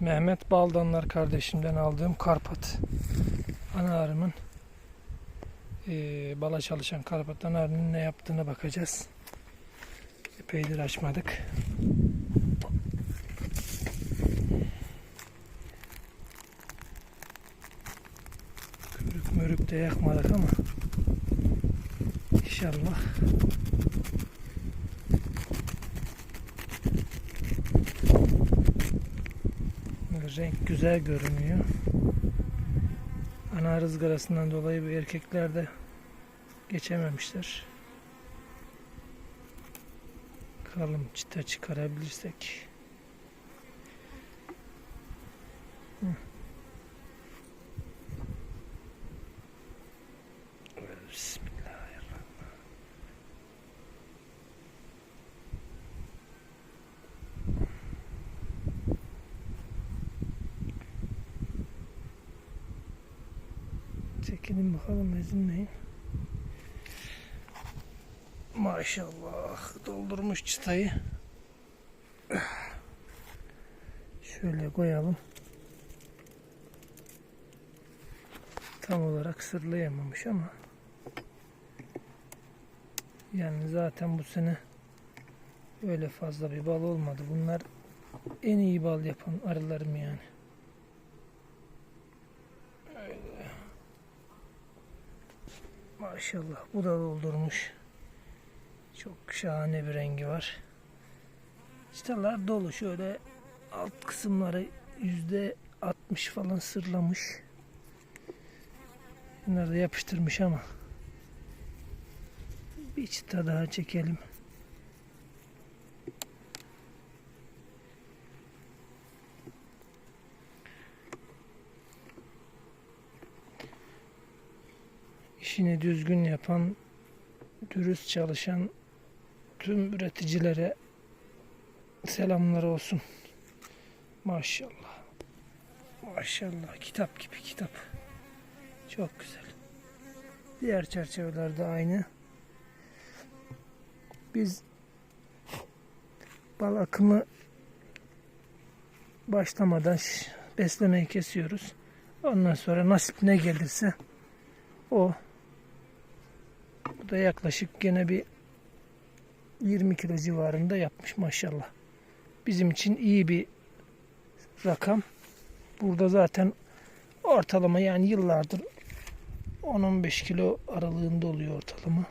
Mehmet Baldanlar kardeşimden aldığım Karpat. Ana arımın eee, bala çalışan Karpat ana arının ne yaptığına bakacağız. Epeydir açmadık. Körük mörük de yakmadık ama inşallah renk güzel görünüyor. Ana rızgarasından dolayı bu erkekler de geçememişler. Bakalım çıta çıkarabilirsek. Hı. Çekilin bakalım ezinleyin. Maşallah doldurmuş çıtayı. Şöyle koyalım. Tam olarak sırlayamamış ama yani zaten bu sene öyle fazla bir bal olmadı. Bunlar en iyi bal yapan arılarım yani. Maşallah bu da doldurmuş. Çok şahane bir rengi var. Çıtalar dolu şöyle alt kısımları yüzde 60 falan sırlamış. Bunları da yapıştırmış ama bir çıta daha çekelim. İşini düzgün yapan, dürüst çalışan tüm üreticilere selamlar olsun. Maşallah. Maşallah. Kitap gibi kitap. Çok güzel. Diğer çerçeveler de aynı. Biz bal akımı başlamadan beslemeyi kesiyoruz. Ondan sonra nasip ne gelirse o. Bu da yaklaşık gene bir 20 kilo civarında yapmış maşallah. Bizim için iyi bir rakam. Burada zaten ortalama yani yıllardır 10-15 kilo aralığında oluyor ortalama.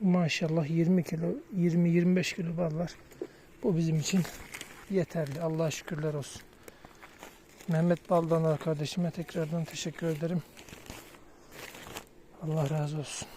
Maşallah 20 kilo, 20-25 kilo ballar. Bu bizim için yeterli. Allah'a şükürler olsun. Mehmet Baldanar kardeşime tekrardan teşekkür ederim. Allah razı olsun.